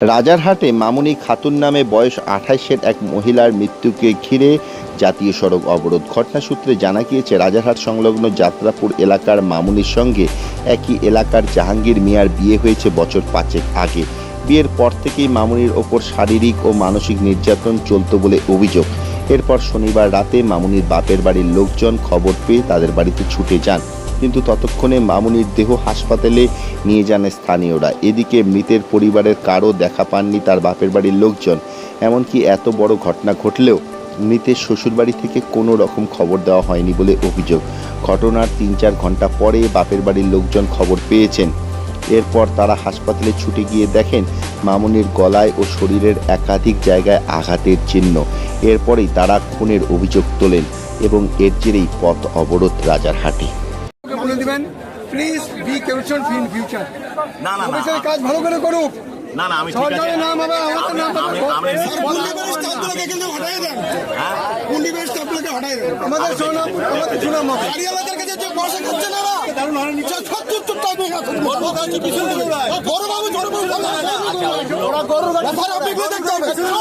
রাজারহাটে মামুনি খাতুন নামে বয়স আঠাইশের এক মহিলার মৃত্যুকে ঘিরে জাতীয় সড়ক অবরোধ। ঘটনা সূত্রে জানা গিয়েছে, রাজারহাট সংলগ্ন যাত্রাপুর এলাকার মামুনির সঙ্গে একই এলাকার জাহাঙ্গীর মিয়ার বিয়ে হয়েছে বছর পাঁচেক আগে। বিয়ের পর থেকেই মামুনির ওপর শারীরিক ও মানসিক নির্যাতন চলত বলে অভিযোগ। এরপর শনিবার রাতে মামুনির বাপের বাড়ির লোকজন খবর পেয়ে তাদের বাড়িতে ছুটে যান। কিন্তু ততক্ষণে মামুনির দেহ হাসপাতালে নিয়ে যান স্থানীয়রা। এদিকে মৃতের পরিবারের কারও দেখা পাননি তার বাপের বাড়ির লোকজন। এমনকি এত বড় ঘটনা ঘটলেও মৃতের শ্বশুরবাড়ি থেকে কোনো রকম খবর দেওয়া হয়নি বলে অভিযোগ। ঘটনার তিন চার ঘণ্টা পরে বাপের বাড়ির লোকজন খবর পেয়েছেন। এরপর তারা হাসপাতালে ছুটে গিয়ে দেখেন মামুনির গলায় ও শরীরের একাধিক জায়গায় আঘাতের চিহ্ন। এরপরেই তারা খুনের অভিযোগ তোলেন এবং এর জেরেই পথ অবরোধ রাজারহাটে। Okay please be careful in future না না কাজ ভালো করে করুক। না না আমি ঠিক আছে। নাম হবে আমাদের নাম হবে আমি- আমি আমাদের সুনাম আমাদের সুনাম হবে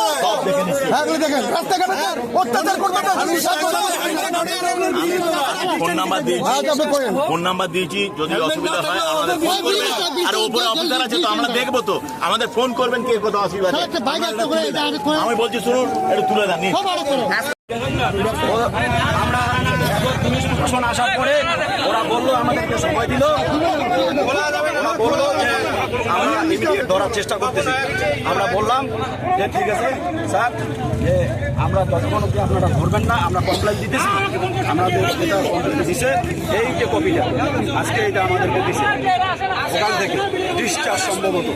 হ্যাঁ, এগুলো দেখেন। রাস্তাঘাটে অত্যাচার করবে না ফোন নাম্বার দিয়েছি। হ্যাঁ, আপনি করেন। ফোন নাম্বার দিয়েছি। যদি অসুবিধা হয় আমাদের আর ওপরে অফিসার আছে তো আমরা দেখব তো। আমাদের ফোন করবেন কে কোথাও অসুবিধা আমি বলছি শুনুন একটু তুলে দেন। আমরা প্রশাসন আসার পরে ওরা বলল আমাদেরকে সময় দিল। ওরা বলল যে আমরা ইমিডিয়েট ধরার চেষ্টা করতেছি। আমরা বললাম যে ঠিক আছে স্যার যে আমরা যতক্ষণ অব্দি আপনারা ধরবেন না আমরা কমপ্লেন দিতেছি। আমাদের যেটা কমপ্লেন দিছে এই যে কপিটা আজকে এটা আমাদেরকে দিছে। ওখান থেকে ডিসচার্জ সম্ভবত।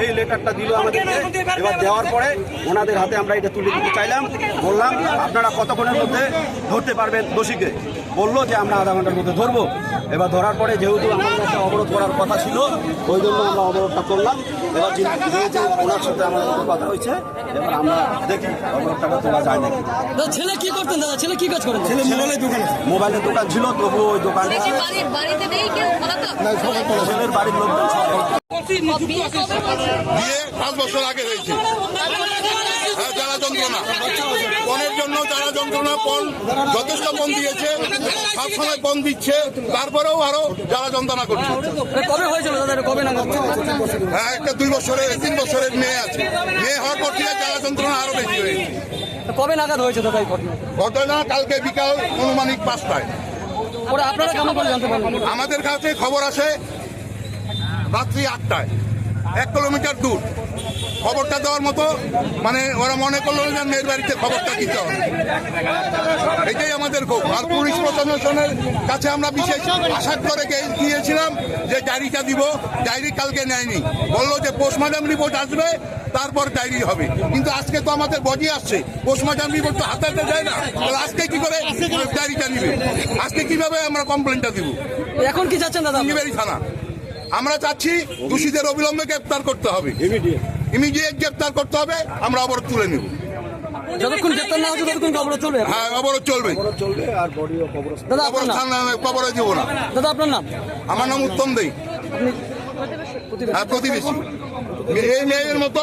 এই লেটারটা দিল আমাদেরকে। এবার দেওয়ার পরে ওনাদের হাতে আমরা এটা তুলে দিতে চাইলাম। বললাম আপনারা কতক্ষণের মধ্যে ধরতে পারবেন? দোষীকে। বলল যে আমরা আধা ঘণ্টার মধ্যে ধরবো। এবার ধরার পরে যেহেতু আমাদের একটা অবরোধ করার কথা ছিল ওই জন্য আমরা অবরোধটা করলাম। এবার যেহেতু ওনার সাথে আমাদের কথা হয়েছে। এবার আমরা দেখি অবরোধটাকে তোলা যায় নাকি। ছেলে কি করতেন দাদা? ছেলে কি কাজ করেন? ছেলে মোবাইলের দোকান মোবাইলের দোকান ছিল তবুও ওই পলাতক ছেলের বাড়ির লোকজন বিয়ে পাঁচ বছর আগে হয়েছে। হ্যাঁ জ্বালা যন্ত্রণা। পণের জন্য জ্বালা যন্ত্রণা পণ যথেষ্ট পণ দিয়েছে সবসময় পণ দিচ্ছে তারপরেও আরও জ্বালা যন্ত্রণা করছে। কবে হয়েছিল হ্যাঁ একটা দুই বছরের তিন বছরের মেয়ে আছে। মেয়ে হওয়ার পর থেকে জ্বালা যন্ত্রণা আরও বেশি হয়েছে। কবে নাগাদ হয়েছে দাদা ঘটনা? কালকে বিকাল অনুমানিক পাঁচটায়। আপনারা আমাদের কাছে খবর আসে রাত্রি আটটায়। এক কিলোমিটার দূর। খবরটা দেওয়ার মতো মানে ওরা মনে করল যে মেয়ের বাড়িতে খবরটা দিতে হবে। এটাই আমাদের ক্ষোভ আর পুলিশ প্রশাসনের কাছে আমরা বিশেষ আশা করে গিয়েছিলাম যে ডায়েরিটা দিব। ডায়েরি কালকে নেয়নি। বলল যে পোস্টমর্টম রিপোর্ট আসবে তারপর ডায়েরি হবে। কিন্তু আজকে তো আমাদের বডি আসছে। পোস্টমর্টম রিপোর্ট তো হাতে হাতে যায় না। তাহলে আজকে কি করে ডায়েরিটা নিবে? আজকে কীভাবে আমরা কমপ্লেনটা দিব? এখন কি যাচ্ছেন দাদা? থানা। আমরা চাচ্ছি দোষীদের অবিলম্বে গ্রেপ্তার করতে হবে। ইমিডিয়েট গ্রেপ্তার করতে হবে আমরা অবরোধ তুলে নেব। যতক্ষণ গ্রেপ্তার না হবে ততক্ষণ চলবে? হ্যাঁ অবরোধ চলবে। দাদা আপনার অবরোধ নাম কবরে দিব না। দাদা আপনার নাম? আমার নাম উত্তম দেই। হ্যাঁ প্রতিবেশী। এই মেয়ের মতো